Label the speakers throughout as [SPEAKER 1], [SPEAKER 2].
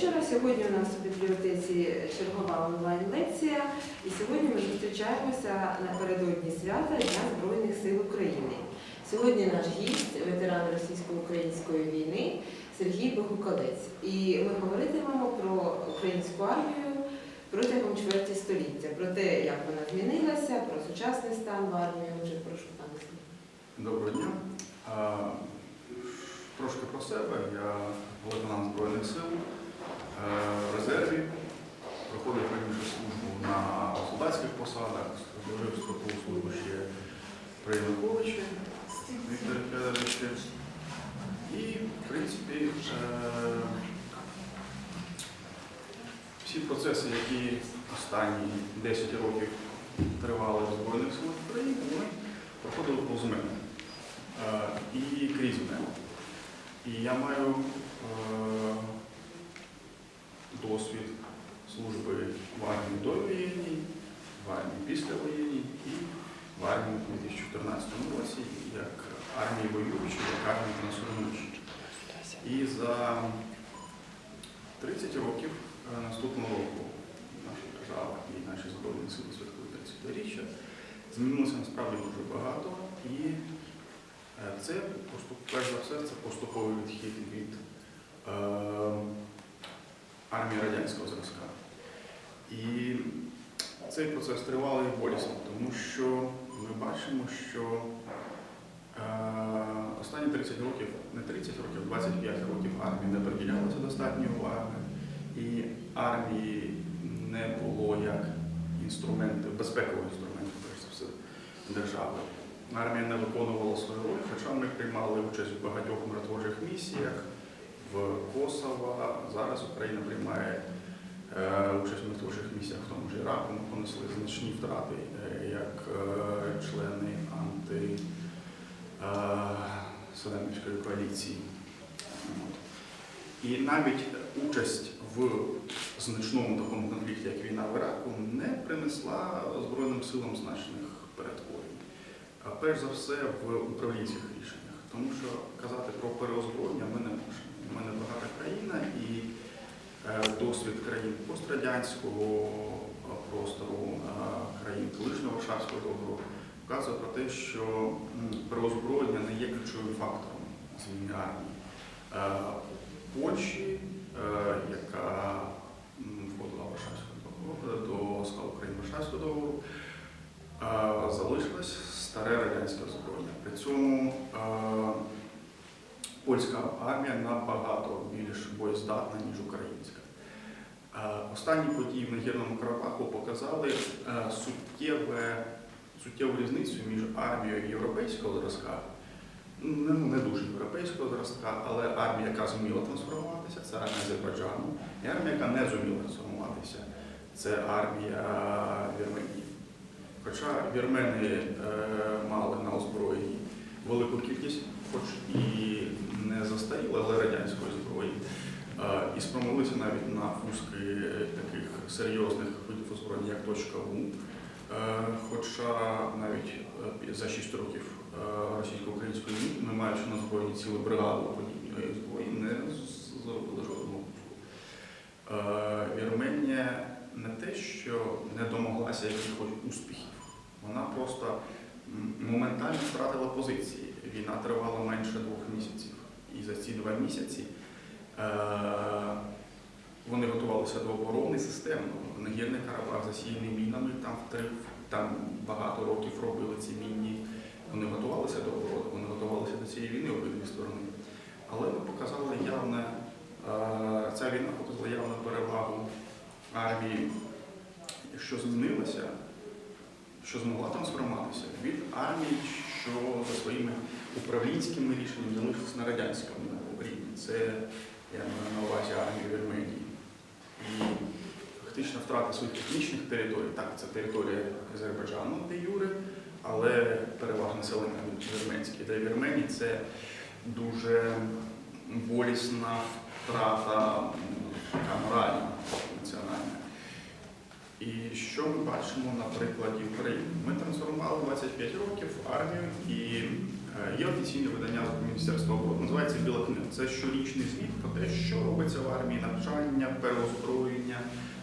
[SPEAKER 1] вечора. Сьогодні у нас у бібліотеці чергова онлайн-лекція, і сьогодні ми зустрічаємося напередодні свята Дня Збройних сил України. Сьогодні наш гість, ветеран російсько-української війни Сергій Богукалець. І ми говоритимемо про українську армію протягом чверті століття, про те, як вона змінилася, про сучасний стан в армії. Отже, прошу пане.
[SPEAKER 2] Доброго дня. Трошки про себе. Я лейтенант Збройних сил в резерві. Проходив раніше службу на солдатських посадах, служив строкову службу ще при Януковичі Вікторі Федоровичі. І, в принципі, е, всі процеси, які останні 10 років тривали в Збройних силах України, вони проходили повз мене е, і крізь мене. І я маю е, досвід служби в армії довоєнній, в армії післявоєнній і в армії у 2014 році як армії воюючої, як армії трансформуючої. І за 30 років е, наступного року наша держава і наші Збройні сили святкують 30-річчя. Змінилося насправді дуже багато і е, це перш за все це поступовий відхід від е, армії радянського зразка. І цей процес тривалий і болісний, тому що ми бачимо, що е, останні 30 років, не 30 років, 25 років армії не приділялося достатньо уваги, і армії не було як інструменту, безпекового інструменту, перш за все, держави. Армія не виконувала свою роль, хоча ми приймали участь в багатьох миротворчих місіях в Косово. Зараз Україна приймає е, участь в миротворчих місіях в тому ж Іраку. Ми понесли значні втрати е, як е, члени анти е, коаліції. І навіть участь в значному такому конфлікті, як війна в Іраку, не принесла Збройним силам значних перетворень. А перш за все в управлінських рішеннях. Тому що казати про переозброєння ми не можемо. Ми не багата країна і е, досвід країн пострадянського е, простору, е, країн колишнього Варшавського договору вказує про те, що переозброєння не є ключовим фактором зміни армії. Польщі, яка входила в Варшавський договор до складу країн Варшавського договору, залишилось старе радянське озброєння. При цьому польська армія набагато більш боєздатна, ніж українська. Е, Останні події в Нагірному Карабаху показали е, суттєве, суттєву різницю між армією європейського зразка, не, не дуже європейського зразка, але армія, яка зуміла трансформуватися, це армія Азербайджану, і армія, яка не зуміла трансформуватися, це армія Вірменії. Хоча вірмени е, мали на озброєнні велику кількість, хоч і не застаріли, але радянської зброї, е, і спромоглися навіть на пуски таких серйозних видів озброєння, як точка У. Е, Хоча навіть е, за 6 років е, російсько-української війни, не маючи на збройні цілу бригаду подібної зброї, не зробили жодного пуску. Е, Вірменія не те, що не домоглася якихось успіхів, вона просто моментально втратила позиції. Війна тривала менше двох місяців. І за ці два місяці е, вони готувалися до оборони системно. Нагірний Карабах засіяний мінами, там, там багато років робили ці мінні. Вони готувалися до оборони, вони готувалися до цієї війни обидві сторони. Але ми показали явне, е, ця війна показала явну перевагу армії, що змінилася, що змогла трансформуватися від армії, що за своїми управлінськими рішеннями залишилися на радянському рівні. Це я маю на увазі армію Вірменії. І фактично втрата своїх етнічних територій. Так, це територія Азербайджану, де Юри, але переважно населення вірменське. Для Вірменії це дуже болісна втрата моральна, національна. І що ми бачимо на прикладі України? Ми трансформували 25 років армію і Е, Є офіційне видання Міністерства оборони, називається Біла книга. Це щорічний звіт про те, що робиться в армії, навчання, переозброєння,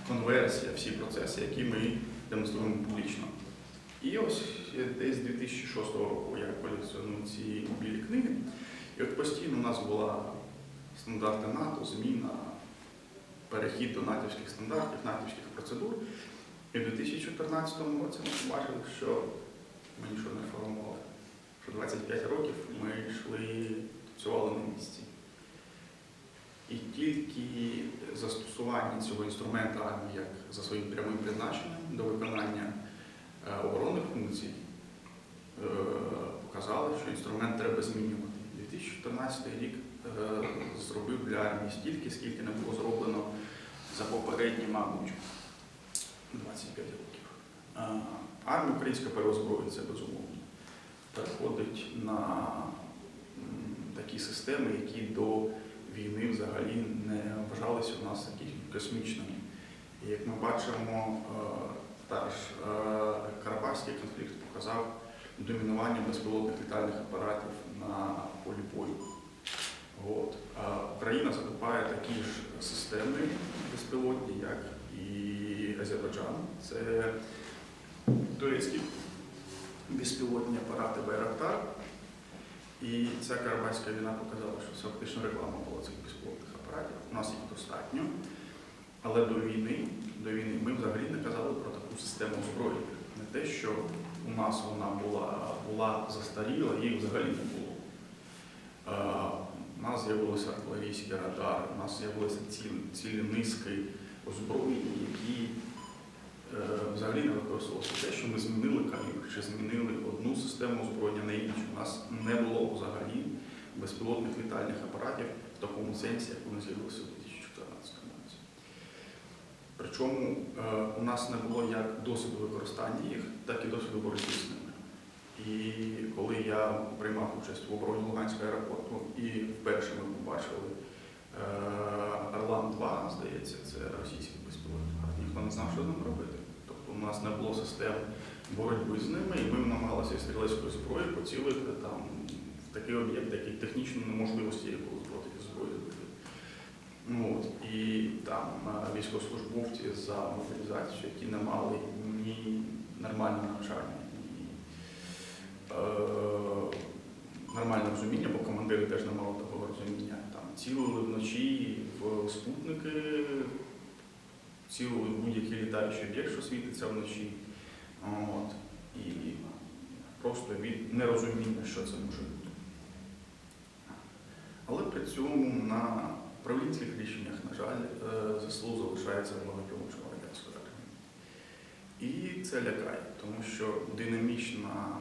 [SPEAKER 2] конверсія, всі процеси, які ми демонструємо публічно. І ось десь з 2006 року я колекціоную ці білі книги. І от постійно у нас була стандарти НАТО, зміна, перехід до натівських стандартів, натівських процедур. І в 2014 році ми побачили, що ми нічого не формували. Що 25 років ми йшли, працювали на місці. І тільки застосування цього інструменту армії як за своїм прямим призначенням до виконання е, оборонних функцій е, показали, що інструмент треба змінювати. 2014 рік зробив для армії стільки, скільки не було зроблено за попередні, мабуть, 25 років. Е, Армія українська переозброюється безумовно. Переходить на такі системи, які до війни взагалі не вважалися у нас такими космічними. Як ми бачимо, е, та ж е, Карабахський конфлікт показав домінування безпілотних літальних апаратів на полі бою. От. А Україна закупає такі ж системи безпілотні, як і Азербайджан. Це турецькі безпілотні апарати Байрактар. І ця Карабахська війна показала, що це фактично реклама була цих безпілотних апаратів. У нас їх достатньо. Але до війни, до війни ми взагалі не казали про таку систему озброєння. Не те, що у нас вона була, була застаріла, її взагалі не було. У нас з'явилися артилерійські радари, у нас з'явилися цілі, цілі низки озброєння, які е, взагалі не використовувалися. Те, що ми змінили калібр, чи змінили одну систему озброєння на іншу. У нас не було взагалі безпілотних літальних апаратів в такому сенсі, як вони з'явилися у 2014 році. Причому е, у нас не було як досвіду використання їх, так і досвіду боротьби з ними. І приймав участь в обороні Луганського аеропорту, і вперше ми побачили е, Орлан-2, здається, це російський безпілотник, ніхто не знав, що з ним робити. Тобто у нас не було систем боротьби з ними, і ми намагалися із стрілецької зброї поцілити там в такий об'єкт, який технічно неможливо з цієї було зброї зброї. Ну, от, і там е, військовослужбовці за мобілізацію, які не мали ні нормального навчання, ні е, нормального розуміння, бо командири теж не мали такого розуміння. Там цілили вночі в спутники, цілили в будь-який літаючий об'єкт, що світиться вночі. От, і просто від нерозуміння, що це може бути. Але при цьому на управлінських рішеннях, на жаль, е, ЗСУ залишається благополучно радянської армії. І це лякає, тому що динамічна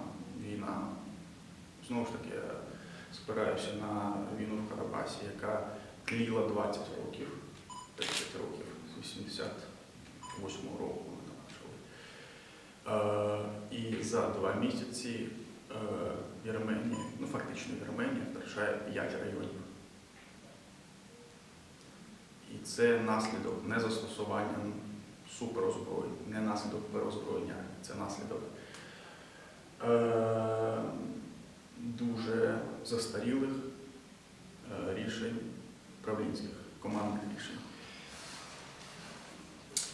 [SPEAKER 2] війна, знову ж таки, я спираюся на війну в Карабасі, яка тліла 20 років, 30 років, з 88 року там. Е, І за два місяці е, Вірменія, ну фактично Вірменія втрачає 5 районів. І це наслідок не застосування суперозброєнь, не наслідок переозброєння, це наслідок е, дуже застарілих е, рішень управлінських, командних рішень.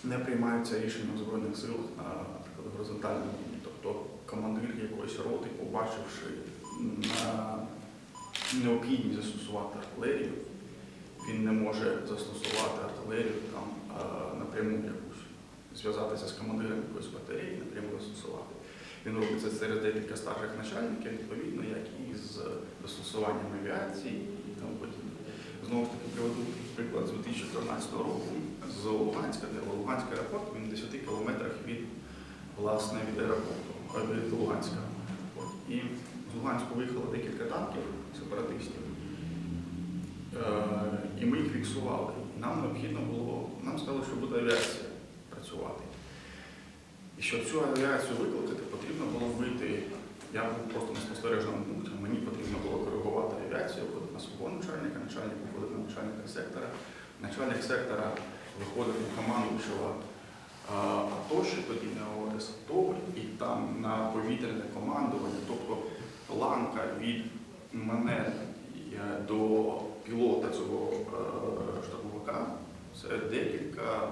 [SPEAKER 2] Не приймаються рішення Збройних силах на, наприклад, горизонтальному рівні. Тобто командир якоїсь роти, побачивши необхідність застосувати артилерію, він не може застосувати артилерію там е, напряму якусь, зв'язатися з командиром якоїсь батареї, напряму застосувати. Він робить це через декілька старших начальників, відповідно, як і з застосуванням авіації і тому подібне. Знову ж таки, приведу приклад з 2014 року з Луганська, де Луганський аеропорт, він в 10 кілометрах від, власне, від аеропорту, е, від Луганська. І з Луганську виїхало декілька танків сепаратистів. Е, І ми їх фіксували. Нам необхідно було, нам сказали, що буде авіація працювати. Щоб цю авіацію викликати, потрібно було вийти. Я був просто на спостережному пункті, мені потрібно було коригувати авіацію, виходити на свого начальника, начальник виходить на начальника сектора. Начальник сектора виходить на командуючого АТО, ще тоді не ОС АТО, і там на повітряне командування, тобто планка від мене е, до пілота цього е, штурмовика це декілька,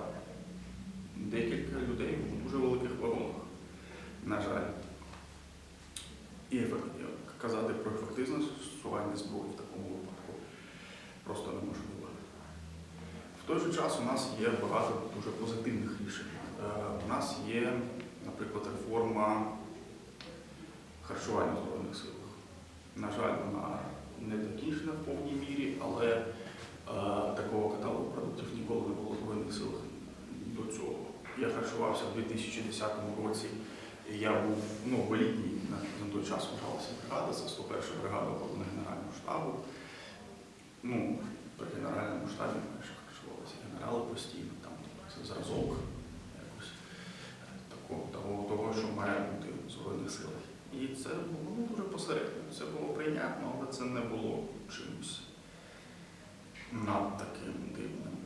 [SPEAKER 2] декілька людей в дуже великих вагонах, на жаль. І казати про ефективне застосування зброї в такому випадку просто неможливо. В той же час у нас є багато дуже позитивних рішень. Е, У нас є, наприклад, реформа харчування в Збройних силах. На жаль, вона не закінчена в повній мірі, але е, такого каталогу продуктів ніколи не було в Збройних силах до цього. Я харчувався в 2010 році. Я був ну, в елітній, на, на той час вважалася бригада, це 101 бригада оборони Генерального штабу. Ну, при генеральному штабі майже харчувалися генерали постійно, там це зразок якось е, такого, того, того, що має бути в Збройних силах. І це було ну, дуже посередньо. Це було прийнятно, але це не було чимось над таким дивним.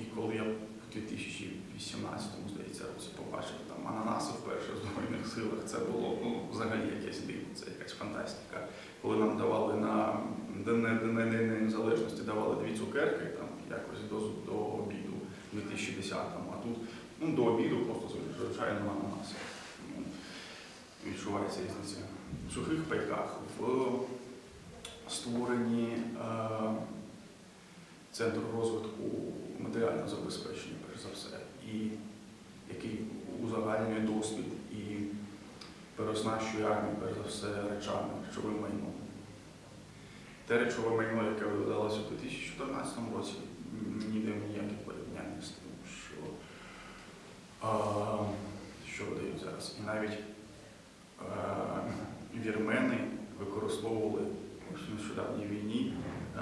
[SPEAKER 2] І коли я в 2018 здається, році побачив там ананаси вперше в Збройних силах, це було ну, взагалі якесь диво, це якась фантастика. Коли нам давали на День Незалежності давали дві цукерки там якось до, до обіду в 2010-му, а тут ну, до обіду просто звичайно ананаси. Ну, відчувається різниця. В сухих пайках, в створенні е, центру розвитку матеріального забезпечення, перш за все, і який узагальнює досвід і переоснащує армію, перш за все, речами, речовим майном. Те речове майно, яке видалося у 2014 році, ніде ніяких порівнянь з тим, що, а, що видають зараз. І навіть е, вірмени використовували у нещодавній війні е,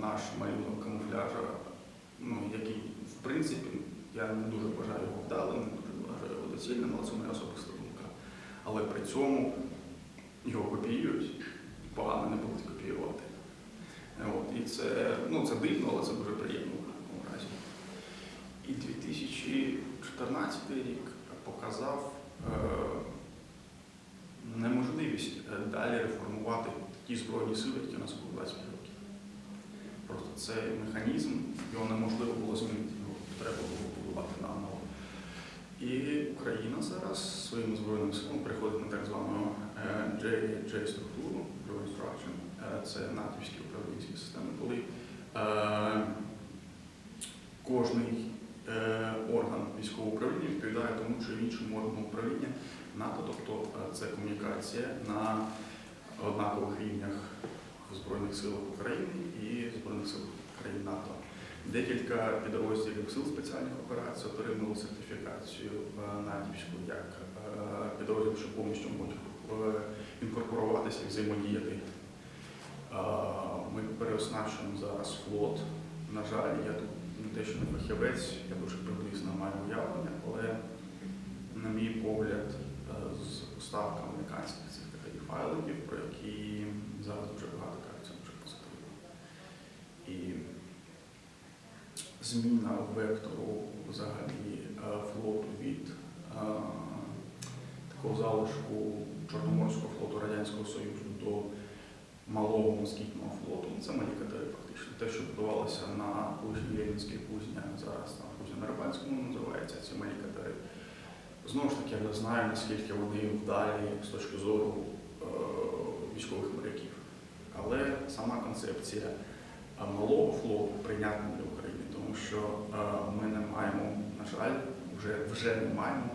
[SPEAKER 2] наш малюнок камуфляжа, в принципі, я не дуже вважаю його вдалим, не дуже його доцільним, але це моя особиста думка. Але при цьому його копіюють, погано не будуть копіювати. От, і це, ну, це дивно, але це дуже приємно в кожному разі. І 2014 рік показав е, неможливість е, далі реформувати ті збройні сили, які у нас були 25 років. Просто цей механізм, його неможливо було змінити, треба було будувати наново. І Україна зараз своїм збройним силам приходить на так звану е, J-структуру, Joint Instruction. Е, Це натівські управлінські системи, коли е, кожний е, орган військового управління відповідає тому чи іншому органу управління НАТО, тобто це комунікація на однакових рівнях в Збройних силах України і Збройних силах країн НАТО. Декілька підрозділів сил спеціальних операцій отримали сертифікацію е, натівську як е, підрозділ, що повністю можуть е, інкорпоруватися і взаємодіяти. Ми переоснащуємо зараз флот. На жаль, я тут не те, що не фахівець, я дуже приблизно маю уявлення, але, на мій погляд, з устав американських цих таких файлингів, про які зараз дуже багато кажуть, дуже позитивно. І зміна вектору взагалі е, флоту від е, такого залишку Чорноморського флоту Радянського Союзу до малого москітного флоту. Ну, Це малі катери фактично. Те, що будувалося на кузні Ленінській кузні, зараз там кузня Рибанському називається, ці малі катери. Знову ж таки, я не знаю, наскільки вони вдалі з точки зору е, військових моряків. Але сама концепція е, малого флоту прийнятна для України, що е, ми не маємо, на жаль, вже, вже не маємо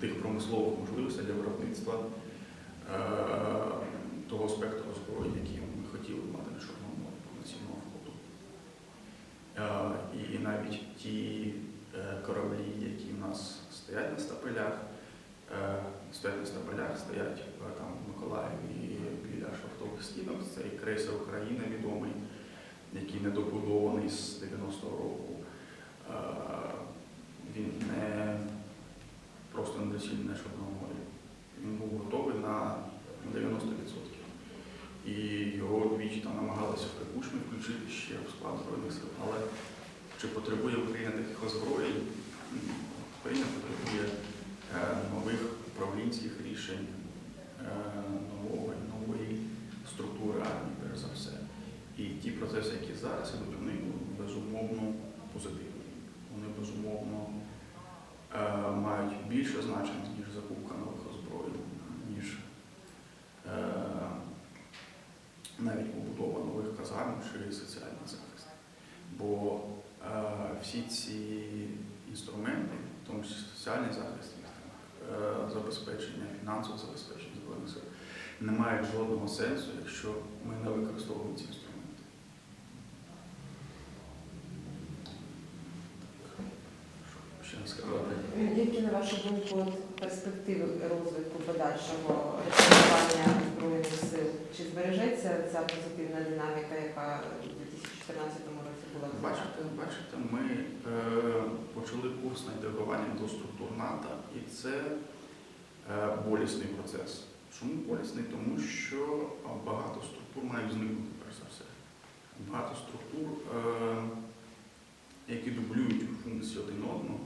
[SPEAKER 2] тих промислових можливостей для виробництва е, того спектру зброї, який ми хотіли мати на Чорному морі повноцінного флоту. Е, І навіть ті кораблі, які в нас стоять на стапелях, стоять на стапелях, стоять там в Миколаєві біля шахтових стінок. Це і крейсер Україна відомий, який недобудований з 90-го року. Е, Він не просто недоцільний на Чорному морі. Він був готовий на 90%. І його двічі там намагалися в Какушмі включити ще в склад Збройних сил. Але чи потребує Україна таких озброєнь? Україна потребує е, нових управлінських рішень, е, нової, нової процеси, які зараз ідуть, вони безумовно позитивні. Вони безумовно е, мають більше значення, ніж закупка нових озброєнь, ніж е, навіть побудова нових казарм чи соціальний захист. Бо е, всі ці інструменти, в тому числі соціальний захист, е, забезпечення, фінансове забезпечення збройних сил, не мають жодного сенсу, якщо ми не використовуємо ці інструменти. Сказати?
[SPEAKER 1] Які, на вашу думку, перспективи розвитку подальшого реформування Збройних сил? Чи збережеться ця позитивна динаміка, яка у 2014 році була
[SPEAKER 2] Бачите, бачите, ми е, почали курс на інтегрування до структур НАТО, і це е, болісний процес. Чому болісний? Тому що багато структур мають зникнути, перш за все. Багато структур, е, які дублюють функції один одного,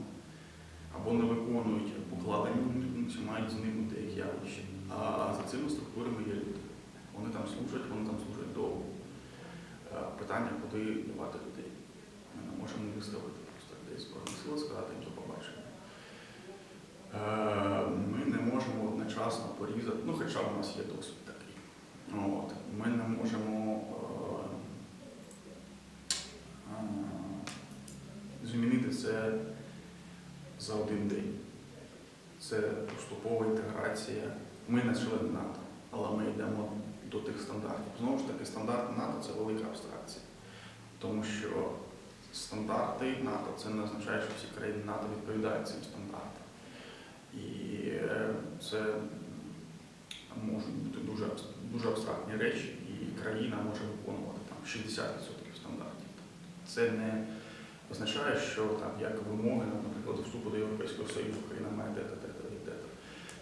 [SPEAKER 2] або не виконують покладені них функції, мають зникнути як явище. А за цими структурами є люди. Вони там служать, вони там служать довго. Е, Питання, куди дівати людей. Ми не можемо не виставити просто людей збройних сил, сказати їм до побачення. Е, Ми не можемо одночасно порізати, ну хоча в нас є досвід такий. От. Ми не можемо е, змінити це за один день. Це поступова інтеграція. Ми не члени НАТО, але ми йдемо до тих стандартів. Знову ж таки, стандарти НАТО це велика абстракція. Тому що стандарти НАТО це не означає, що всі країни НАТО відповідають цим стандартам. І е, це можуть бути дуже, дуже абстрактні речі, і країна може виконувати там 60% стандартів. Це не означає, що там як вимоги, наприклад, вступу до Європейського Союзу Україна має те-то і те-то.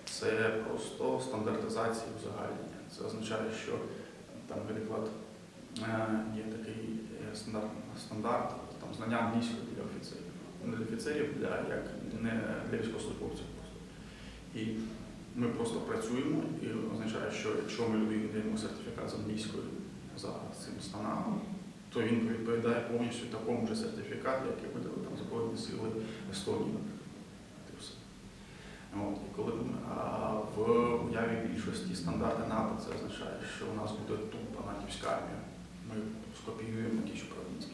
[SPEAKER 2] Це просто стандартизація узагальнення. Це означає, що там, наприклад, е, є такий е, стандарт, стандарт там, знання англійської для офіцерів. Не для офіцерів, для, як, не для військовослужбовців просто. І ми просто працюємо, і означає, що якщо ми людині даємо сертифікат з англійської за цим станагом, то він відповідає повністю такому ж сертифікату, який видали там Збройні сили Естонії, наприклад. От і коли а в уяві більшості стандарти НАТО це означає, що у нас буде тупа натівська армія. Ми скопіюємо якісь українські.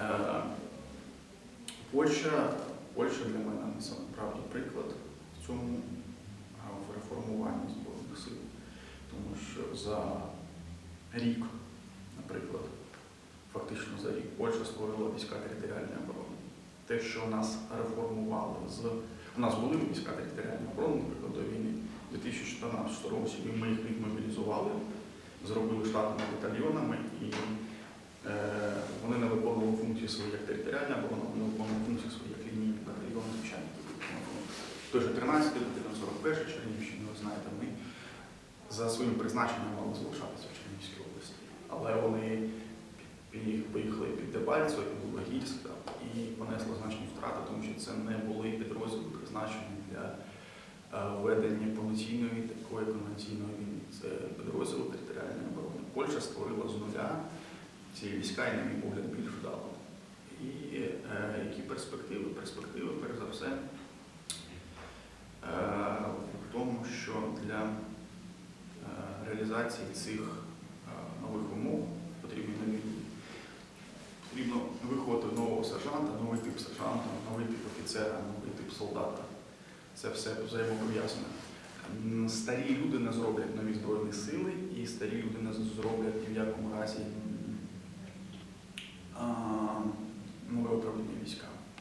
[SPEAKER 2] Е, Польща, Польща для мене насправді приклад в цьому в реформуванні збройних сил. Тому що за рік, фактично за рік Польща створила війська територіальної оборони. Те, що нас реформували з у нас були війська територіальної оборони, наприклад, до війни у 2014 році, ми їх відмобілізували, зробили штатними батальйонами, і е, вони не виконували функції свої як територіальна оборона, вони виконували функції свої як лінійні батальйони, звичайно. Той же 13 батальйон 41 Чернігівщини, ви знаєте, ми за своїм призначенням мали залишатися в Чернігівській області. Але вони поїхали під Дебальцево, під Лугогірськ там, і понесли значні втрати, тому що це не були підрозділи призначені для е, ведення повноцінної такої конвенційної війни. Це підрозділи територіальної оборони. Польща створила з нуля ці війська, і, на мій погляд, більш вдало. І е, які перспективи? Перспективи, перш за все, е, в тому, що для е, реалізації цих е, нових умов потрібні нові. Потрібно виховати нового сержанта, новий тип сержанта, новий тип офіцера, новий тип солдата. Це все взаємопов'язане. Старі люди не зроблять нові збройні сили, і старі люди не зроблять ні в якому разі нове управління військами.